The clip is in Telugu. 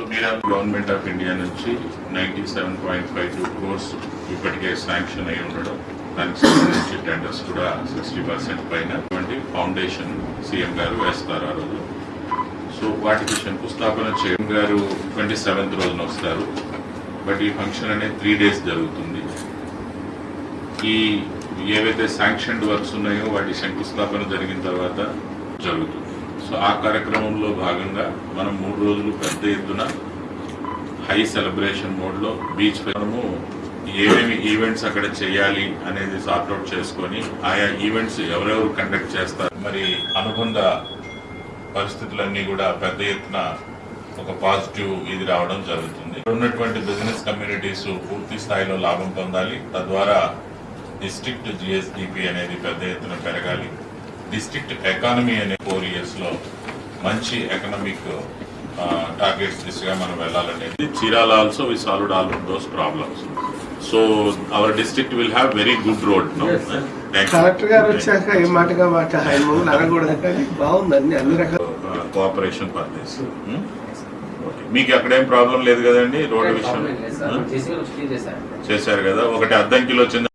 సో గవర్నమెంట్ ఆఫ్ ఇండియా నుంచి ninety seven point five two crores ఇప్పటికే శాంక్షన్ అయి ఉండడం దానికి సంబంధించి టెండర్స్ కూడా సిక్స్టీ పర్సెంట్ పైన ఫౌండేషన్ సీఎం గారు వేస్తారు ఆ రోజు. సో వాటికి శంకుస్థాపన సీఎం గారు ట్వంటీ సెవెంత్ రోజున వస్తారు. బట్ ఈ ఫంక్షన్ అనేది త్రీ డేస్ జరుగుతుంది. ఈ ఏవైతే శాంక్షన్డ్ వర్క్స్ ఉన్నాయో వాటి శంకుస్థాపన జరిగిన తర్వాత జరుగుతుంది. సో ఆ కార్యక్రమంలో భాగంగా మనం మూడు రోజులు పెద్ద ఎత్తున హై సెలబ్రేషన్ మోడ్లో బీచ్ మనము ఏమేమి ఈవెంట్స్ అక్కడ చేయాలి అనేది సార్ట్అవుట్ చేసుకొని ఆయా ఈవెంట్స్ ఎవరెవరు కండక్ట్ చేస్తారు మరి అనుబంధ పరిస్థితులన్నీ కూడా పెద్ద ఎత్తున ఒక పాజిటివ్ ఇది రావడం జరుగుతుంది. ఉన్నటువంటి బిజినెస్ కమ్యూనిటీస్ పూర్తి స్థాయిలో లాభం పొందాలి. తద్వారా డిస్ట్రిక్ట్ జిఎస్డిపి అనేది పెద్ద ఎత్తున పెరగాలి. డిస్ట్రిక్ట్ ఎకానమీ అనే ఫోర్ ఇయర్స్లో మంచి ఎకనామిక్ టార్గెట్స్ దిశగా మనం వెళ్ళాలనేది Chirala also we solved all those problems so our district will have very good road no collector గారు వచ్చాక ఏ మాటగా మాట ఆయన ముందు అనకూడదు కానీ బాగుంది అన్ని అన్ని రకాల కోఆపరేషన్ ఫర్ దిస్ మీకు అక్కడేం ప్రాబ్లం లేదు కదండి రోడ్డు విషయం క్లీన్ చేశారు చేశారు కదా. ఒకటి అద్దంకిలో వచ్చింది